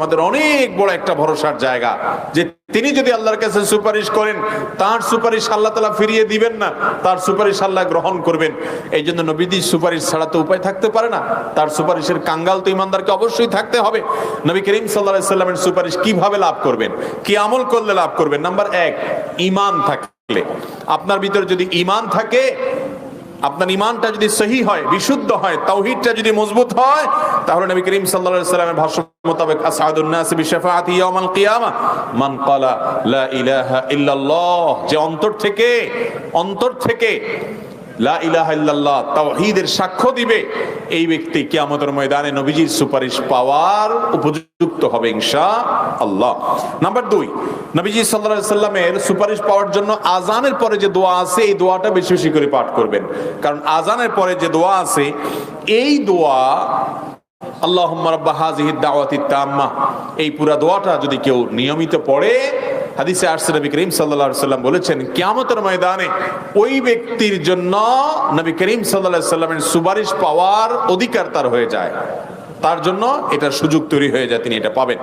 আমাদের অনেক বড় একটা ভরসার জায়গা যে তিনি যদি আল্লাহর কাছে সুপারিশ করেন, তার সুপারিশ আল্লাহ তালা ফিরিয়ে দিবেন না, তার সুপারিশ আল্লাহ গ্রহণ করবেন। এই জন্য নবীদি সুপারিশ ছাড়া তো উপায় থাকতে পারে না। তার সুপারিশের কাঙ্গাল তো ইমানদারকে অবশ্যই থাকতে হবে। নবী করিম সাল্লাহ সাল্লামের সুপারিশ কীভাবে লাভ করবেন? কি আমল করলে লাভ করবেন? নাম্বার এক ইমান থাকলে। আপনার ভিতরে যদি ইমান থাকে আপনার ইমানটা যদি সহি হয়, বিশুদ্ধ হয়, তাওহিদটা যদি মজবুত হয়, তাহলে নবী করিম সাল্লাল্লাহু আলাইহি সাল্লামের ভাষ্য মোতাবেক, আসাদুন নাস বিশাফাআতি ইয়াউমাল কিয়ামা, মান ক্বালা লা ইলাহা ইল্লাল্লাহ, যে অন্তর থেকে অন্তর থেকে সাক্ষ্য দিবে। এই ব্যক্তি কিয়ামতের ময়দানে নবীজির সুপারিশ পাওয়ার উপযুক্ত হবে ইনশাআল্লাহ। নাম্বার দুই, নবীজি সাল্লামের সুপারিশ পাওয়ার জন্য আজানের পরে যে দোয়া আছে, এই দোয়াটা বেশি বেশি করে পাঠ করবেন। কারণ আজানের পরে যে দোয়া আছে, এই দোয়া আল্লাহ রাব্বা হাযিহিদ দাওয়াতিত তাম্মা, এই পুরা দোয়াটা যদি কেউ নিয়মিত পড়ে হাদিসে আসছে নবী করিম আলাইহি সাল্লাম বলেছেন, কিয়ামতের ময়দানে ওই ব্যক্তির জন্য নবী করিম আলাইহি সাল্লামের সুপারিশ পাওয়ার অধিকার তার হয়ে যায়। তার জন্য এটার সুযোগ তৈরি হয়ে যায়, তিনি এটা পাবেন।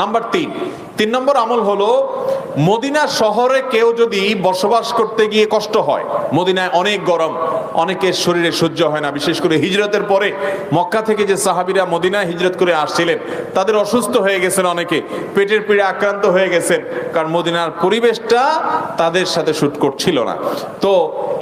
নাম্বার তিন তিন নম্বর আমল হলো, মদিনা শহরে কেউ যদি বসবাস করতে গিয়ে কষ্ট হয়, মদিনায় অনেক গরম অনেকের শরীরে সহ্য হয় না। বিশেষ করে হিজরতের পরে মক্কা থেকে যে সাহাবিরা মদিনায় হিজরত করে আসছিলেন, তাদের অসুস্থ হয়ে গেছেন অনেকে, পেটের পীড়ে আক্রান্ত হয়ে গেছেন, কারণ মদিনার পরিবেশটা তাদের সাথে শুট করছিল না। তো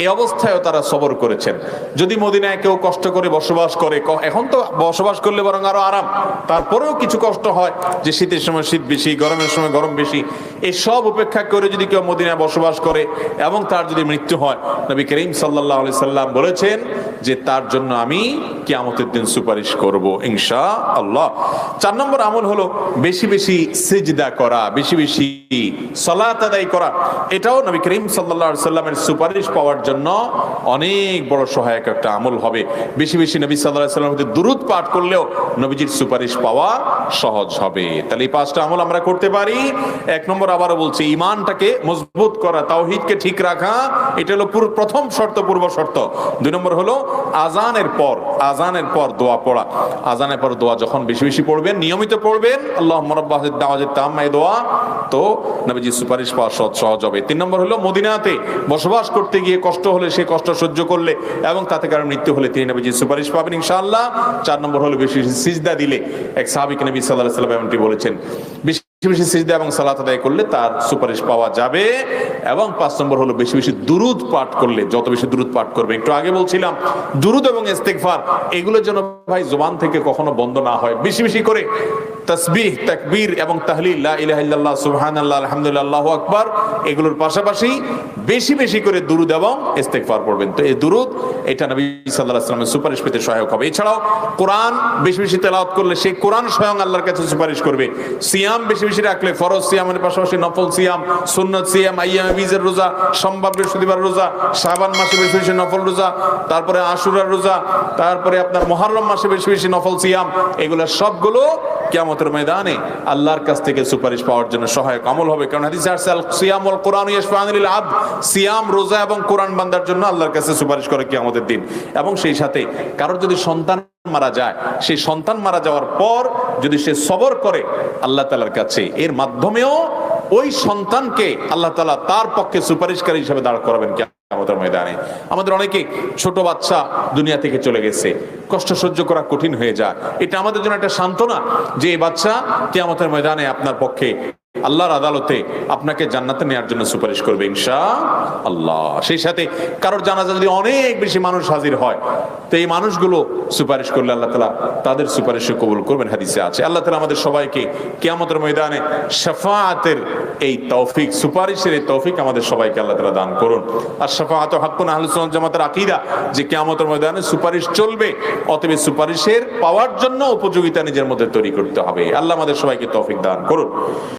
এই অবস্থায়ও তারা সবর করেছেন। যদি মদিনায় কেউ কষ্ট করে বসবাস করে এখন তো বসবাস করলে বরং আরও আরাম। তারপরেও কিছু কষ্ট হয় যে শীতের সময় শীত বেশি, গরমের সময় গরম বেশি। এই সব উপেক্ষা করে যদি কেউ মদিনায় বসবাস করে এবং তার যদি মৃত্যু হয়, নবী করিম সাল্লাহ আলি সাল্লাম বলেছেন যে তার জন্য আমি কিয়ামতের দিন সুপারিশ করব ইনশা আল্লাহ চার নম্বর আমল হলো বেশি বেশি সিজদা করা, বেশি বেশি সলাত আদায় করা। এটাও নবী করিম সাল্লাহ সাল্লামের সুপারিশ পাওয়ার জন্য অনেক বড় সহায়ক একটা আমল হবে। বেশি বেশি নবী সাল্লাহ সাল্লাম দুরুদ পাঠ করলেও নবীজির সুপারিশ পাওয়া সহজ হবে। তাহলে এই পাঁচটা আমল আমরা করতে পারি। এক নম্বর আবারও বলছি ইমানটাকে মজবুত করা, তাওহিদকে ঠিক রাখা, এটা হলো প্রথম শর্ত, পূর্ব শর্ত। দুই নম্বর হলো আজানের পর আজানের পর দোয়া পড়া। আজানের পর দোয়া যখন বেশি বেশি পড়বেন, নিয়মিত পড়বেন আল্লাহ মরব্বাহিদ দাওয়াজের তাম্মাই দোয়া, তো নবীজি সুপারিশ পাওয়া সহজ হবে। তিন নম্বর হলো মদিনাতে বসবাস করতে গিয়ে কষ্ট হলে সে কষ্ট সহ্য করলে এবং তাতে কারণ মৃত্যু হলে তিনি নবীজির সুপারিশ পাবেন ইনশাআল্লাহ। চার নম্বর হলো বেশি সিজদা দিলে। এক সাহাবিক নবী সাল্লাহ সাল্লাম এমনটি বলেছেন। বেশি সিজদা এবং সালাত আদায় করলে তার সুপারিশ পাওয়া যাবে। এবং পাঁচ নম্বর হলো বেশি বেশি দুরুদ পাঠ করলে, যত বেশি দুরুদ পাঠ করবে। একটু আগে বলছিলাম, দুরুদ এবং ইস্তেগফার এগুলোর জন্য ভাই জবান থেকে কখনো বন্ধ না হয়। বেশি বেশি করে তাকবীর এবং সুবহানাল্লাহ, আলহামদুলিল্লাহ, আল্লাহু আকবার, এগুলোর পাশাপাশি বেশি বেশি করে দুরুদ এবং ইস্তেগফার পড়বেন। তো এই দুরুদ, এটা নবী সাল্লাল্লাহু আলাইহি ওয়াসাল্লামের সুপারিশ পেতে সহায়ক হবে। এছাড়াও কোরআন, বেশি বেশি তেলাওয়াত করলে সেই কোরআন স্বয়ং আল্লাহর কাছে সুপারিশ করবে। সিয়াম বেশি বেশি রাখলে ফরজ সিয়ামের পাশাপাশি নফল সিয়াম, সুন্নত সিয়াম, আইয়ামে বীজের রোজা, সম্ভাব্য বৃহস্পতিবার রোজা, শাবান মাসে বেশি বেশি নফল রোজা, তারপরে আশুরার রোজা, তারপরে আপনার মহরম মাসে বেশি বেশি নফল সিয়াম, এগুলো সবগুলো কিয়ামতের ময়দানে আল্লাহর কাছ থেকে সুপারিশ পাওয়ার জন্য সহায়ক আমল হবে। কারণ হাদিসে আসছে সিয়াম ওয়াল কোরআন ইয়াশফাআনিল আবদ। সিয়াম, রোজা এবং কোরআন বান্দার জন্য আল্লাহর কাছে সুপারিশ করে কিয়ামতের দিন। এবং সেই সাথে কারোর যদি সন্তান মারা যায়, সেই সন্তান মারা যাওয়ার পর যদি সে সবর করে আল্লাহ তালার কাছে, এর মাধ্যমেও ওই সন্তানকে আল্লাহ তালা তার পক্ষে সুপারিশকারী হিসেবে দাঁড় করাবেন কিয়ামতের ময়দানে। আমাদের অনেকে ছোট বাচ্চা দুনিয়া থেকে চলে গেছে। কষ্ট সহ্য করা কঠিন হয়ে যায়। এটা আমাদের জন্য একটা সান্ত্বনা যে, এই বাচ্চা কেয়ামতের ময়দানে আপনার পক্ষে আল্লাহর আদালতে আপনাকে জান্নাতে নেওয়ার জন্য সুপারিশ করবে ইনশা আল্লাহ সেই সাথে কারোর জানাজা যদি অনেক বেশি মানুষ হাজির হয়, তো এই মানুষগুলো সুপারিশ করলে আল্লাহ তালা তাদের সুপারিশ কবুল করবেন, হাদিসে আছে। আল্লাহ তালা আমাদের সবাইকে কেয়ামতের ময়দানে শাফাআতের এই তৌফিক, সুপারিশের এই তৌফিক আমাদের সবাইকে আল্লাহ তালা দান করুন। আর শাফাআত হাক্কুন আহলুস সুন্নাত জামাতের আকীদা, যে কেয়ামতের ময়দানে সুপারিশ চলবে, অতএব সুপারিশের পাওয়ার জন্য উপযোগিতা নিজের মধ্যে তৈরি করতে হবে। আল্লাহ আমাদের সবাইকে তৌফিক দান করুন।